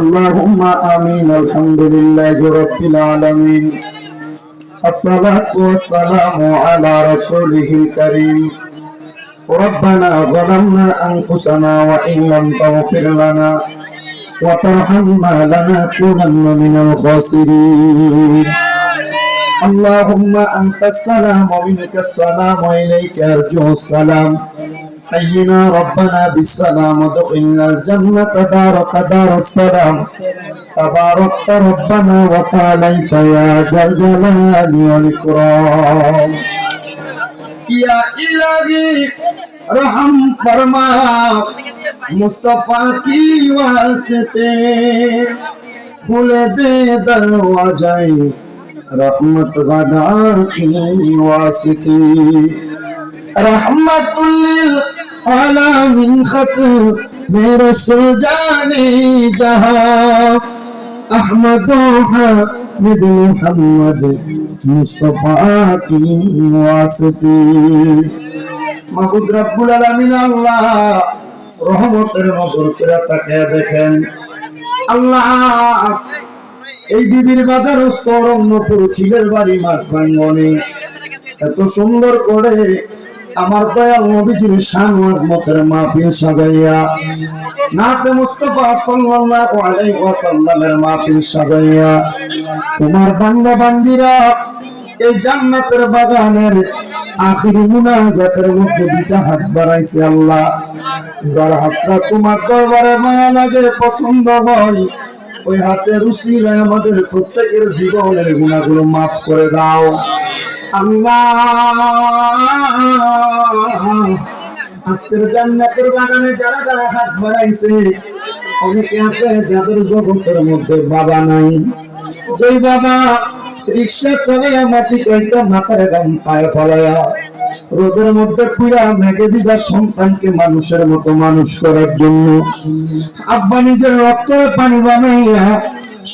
اللهم آمين الحمد لله رب العالمين الصلاة والسلام على رسوله الكريم ربنا ظلمنا أنفسنا وإن لم تغفر لنا وترحمنا لنكونن من الخاسرين اللهم أنت السلام ومنك السلام وإليك أرجو السلام حينا ربنا بالسلام ودخلنا الجنة دار دار السلام تباركت ربنا وتعاليت يا ذا الجلال والإكرام يا إلهي رحم فرما مصطفیٰ کی واسطے کھل دے دروازے رحمت غدا کی واسطے رحمت للعالمين আলা মিন খতু মে রাসূল জানে জাহা। আহমদ হা মিদ আল্লাহ রহমতের নজর করে তাকে দেখেন। আল্লাহ এই বিবির বাজার অরণ্য পুরুষের বাড়ি মাঠ প্রাঙ্গনে এত সুন্দর করে আমার দয়াল নবীজির শানওয়াত মতের মাহফিল সাজাইয়া নাতে মুস্তাফা সাল্লাল্লাহু আলাইহি ওয়াসাল্লামের মাহফিল সাজাইয়া তোমার বান্দা বান্দিরা এই জান্নাতের বাগানের আখিরি মুনাজাতের মধ্যে দুইটা হাত বাড়াইছে আল্লাহ। যার হাতটা তোমার দরবারে মায়া লাগে, পছন্দ হয়, ওই হাতে রুচি আমাদের প্রত্যেকের জীবনের গুণাগুলো মাফ করে দাও। আল্লাহ! আজকের জান্নাতের বাগানে যারা যারা হাত বাড়াইছে, অনেকে আছে যাদের জগতের মধ্যে বাবা নাই। যেই বাবা রিক্সা চলে মাটি কাইটা মাথার গাম পায়ে ফলাইয়া রোদের মধ্যে পুরা মেঘে বিঘা সন্তানকে মানুষের মতো মানুষ করার জন্য। আব্বা নিজের রক্তের পানি বানাইয়া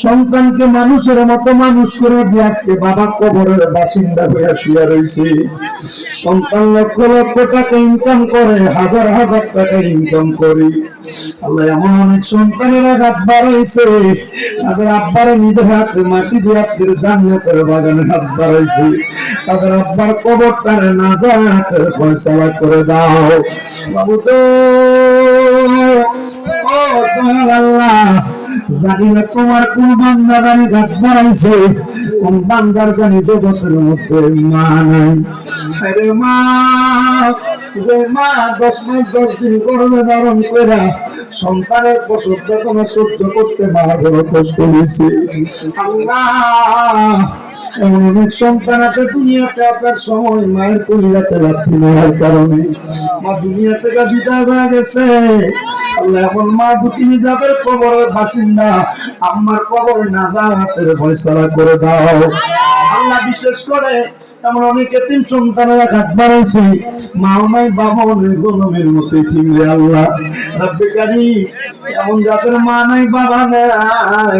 সন্তানকে মানুষের মতো মানুষ করে দিয়ে আজকে বাবা কবরের বাসিন্দা হইয়া শুয়ে রয়েছে সন্তান লক্ষ লক্ষ টাকা ইনকাম করে, হাজার হাজার টাকা ইনকাম করে। আল্লাহ এমন অনেক সন্তানের হাত বাড়াইছে, তাদের আব্বার নিজের হাতে মাটি দিয়ে আপনাদের জান্নাতের বাগানে হাত বাড়াইছে। তাদের আব্বার কবর তার নাজাতের ফয়সালা করে দাও। বাবু তো আল্লাহ জানি তোমার কোন বান্দার আমি ঘাট বাড়াইছে কোন বান্দার জানি জগতের মধ্যে মা নাই। আরে মা, যে মা দশ মাস দশ দিন গর্ভে ধারণ করে সন্তানের প্রসব বেদনা সহ্য করতে মা বড় কষ্ট হয়েছে এমন অনেক সন্তান আছে দুনিয়াতে আসার সময় মায়ের কলিয়াতে লাথি মারার কারণে। মা দুনিয়া থেকে বিদায় হয়ে গেছে। এখন মা দুটিনি যাদের কবরের বাসিন্দা আমার কবর নাজাতের ফয়সালা করে দাও। আল্লাহ বিশেষ করে এমন অনেক এতিম সন্তানেরা হাত বাড়াইছে। মাও নাই, বাবাও নাই, জনমের মতোই রে আল্লাহ। রাব্বে কারি এমন যাদের মা নাই, বাবা নাই।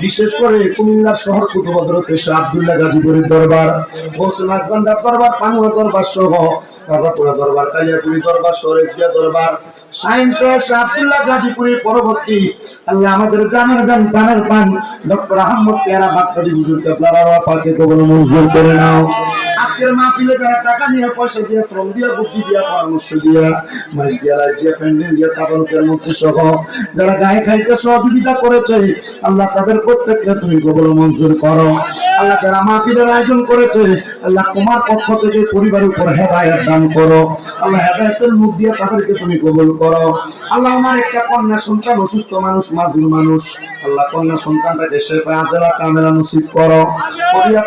বিশেষ করে কুমিল্লার শহর কুতুব গাজীপুরের দরবার দরবার, পানুয়া দরবার সহ রাজাপুরা দরবার কালিয়াপুরি দরবার দরবার গাজীপুরের পরবর্তী আমাদের জানার জান, প্রাণের পান ডক্টর আহমদ পেয়ারা আপনারা মঞ্জুর করে নাও। আজকের মাহফিলে যারা টাকা দিয়ে পয়সা দিয়ে শ্রম দিয়ে পরামর্শ দিয়ে দিয়ে দিয়ে ফ্যান্ডেল দিয়ে, তাবারুকের মধ্যে সহ যারা গায়ে খাইতে সহযোগিতা করেছে, আল্লাহ তাদের প্রত্যেককে তুমি কবল মঞ্জুর করো। আল্লাহ যারা মাহফিলের আয়োজন করেছে, আল্লাহ তোমার পক্ষ থেকে পরিবারের উপর হেদায়ত দান করো। আল্লাহ হেদায়তের মুখ দিয়ে তাদেরকে তুমি কবুল করো। আল্লাহ আমার একটা কন্যা সন্তান, অসুস্থ মানুষ মাজুর মানুষ। আল্লাহ কন্যা সন্তানটাকে শেফা আদেলা কামেরা নসিব করো।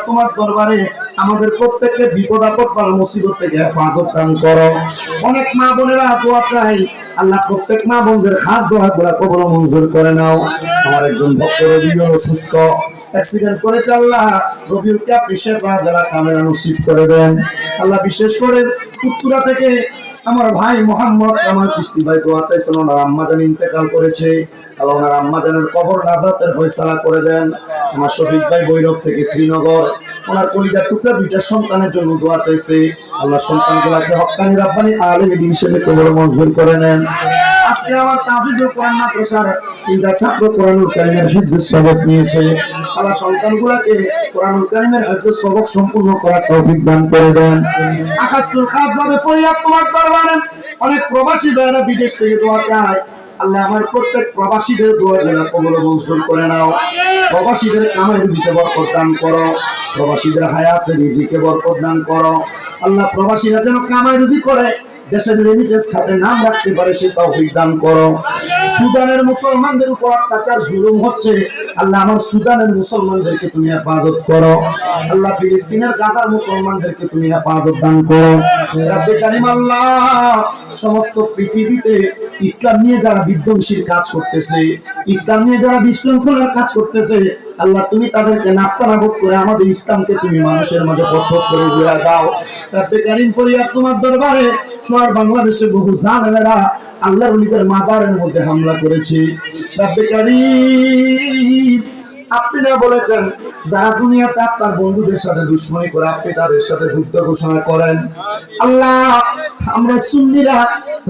তোমার দরবারে আমাদের প্রত্যেককে বিপদ আপদ বা মুসিবত থেকে হেফাজত দান করো। অনেক মা বোনেরা দোয়া চাই আল্লাহ প্রত্যেক মা বোনদের হাত দোয়া গুলা কবর মঞ্জুর করে নাও। আমার একজন ভক্ত রবিউল অসুস্থ অ্যাক্সিডেন্ট করে আল্লাহ। রবিউলকে আপনি শেফা যারা কামেরা নসিব করে দেন। আল্লাহ বিশেষ করে উত্তরা থেকে আমার ভাই মোহাম্মদ কামাল চিস্তি ভাই দোয়া চাইছেন, ওনার আম্মা জান ইন্তেকাল করেছে। আল্লাহ ওনার আম্মা জানের কবর নাজাতের ফয়সালা করে দেন। আমার শফিক ভাই বৈরব থেকে শ্রীনগর, ওনার কলিজার টুকরা দুইটা সন্তানের জন্য দোয়া চাইছে। আল্লাহ সন্তানগুলাকে হকানি রাব্বানি আলেম হিসেবে কবর মঞ্জুর করে নেন। আল্লাহ অনেক প্রবাসী ভাইয়েরা বিদেশ থেকে দোয়া চায়। আল্লাহ আমার প্রত্যেক প্রবাসীদের দোয়া গুলা কবল করে নাও। প্রবাসীদের কামে রিজিকে দান করো। প্রবাসীদের হায়াতে রিজিকে বরকত দান করো। আল্লাহ প্রবাসীরা যেন কামাই রুজি করে দেশের রেমিটেন্স খাতে নাম রাখতে পারে, সে তৌফিক দান করো। সুদানের মুসলমানদের উপর অত্যাচার, জুলুম হচ্ছে। আল্লাহ আমার সুদানের মুসলমানদেরকে তুমি হেফাজত করো। আল্লাহ ফিলিস্তিনের মুসলমানদেরকে তুমি হেফাজত দান করো। আল্লাহ, সমস্ত পৃথিবীতে ইসলাম নিয়ে যারা বিধ্বংসীর কাজ করতেছে, ইসলাম নিয়ে যারা বিশৃঙ্খলার কাজ করতেছে, আল্লাহ তুমি তাদেরকে নাস্তানাবোধ করে আমাদের ইসলামকে তুমি মানুষের মাঝে করে দাও। রাব্বে কারিম ফরিয়াদ তোমার দরবারে, সোনার বাংলাদেশে বহু জানেরা মাদারের মধ্যে হামলা করেছে। রাব্বে কারিম beats. আপনি না বলেছেন, যারা দুনিয়াতে আপনার বন্ধুদের সাথে দুশ্মনী করে, আপনি তাদের সাথে যুদ্ধ ঘোষণা করেন। আল্লাহ, আমরা সুন্নিরা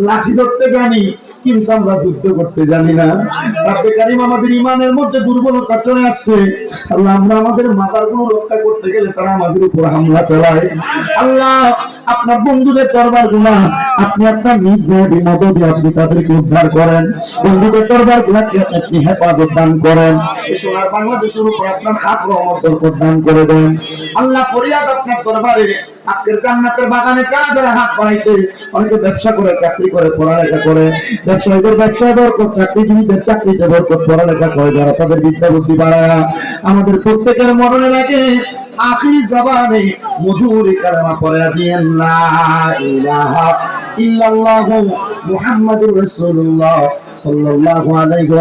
লাঠি ধরতে জানি, কিন্তু আমরা যুদ্ধ করতে জানি না। কারিম আমাদের ইমানের মধ্যে দুর্বলতা চলে আসছে। আল্লাহ, আমরা আমাদের মাথারগুলো রক্ষা করতে গেলে তারা আমাদের উপর হামলা চালায়। আল্লাহ, আপনার বন্ধুদের দরবারগুলা আপনি আপনার নিজ মদতে আপনি তাদেরকে উদ্ধার করেন। বন্ধুদের দরবার গুলাকে আপনি হেফাজত দান করেন। এই সোনার বাংলাদেশের উপর আপনার হাত রহমত, বরকত দান করে দেন। আল্লাহ ফরিয়াদ আপনার দরবারে আজকের জান্নাতের বাগানে যারা যারা হাত বাড়াইছে। অনেকে ব্যবসা করে, চাকরি করে, পড়ালেখা করে। ব্যবসায়ীদের ব্যবসায় বরকত, চাকরিজীবীদের চাকরিতে বরকত, পড়ালেখা করে যারা তাদের বিদ্যা বুদ্ধি বাড়ায়। আমাদের প্রত্যেকের মরণে লাগে আখিরি জবানে মধুর কালেমা পড়ে দিয়েন, লা ইলাহা ইল্লাল্লাহু মুহাম্মাদুর রাসূলুল্লাহ সাল্লাল্লাহু আলাইহি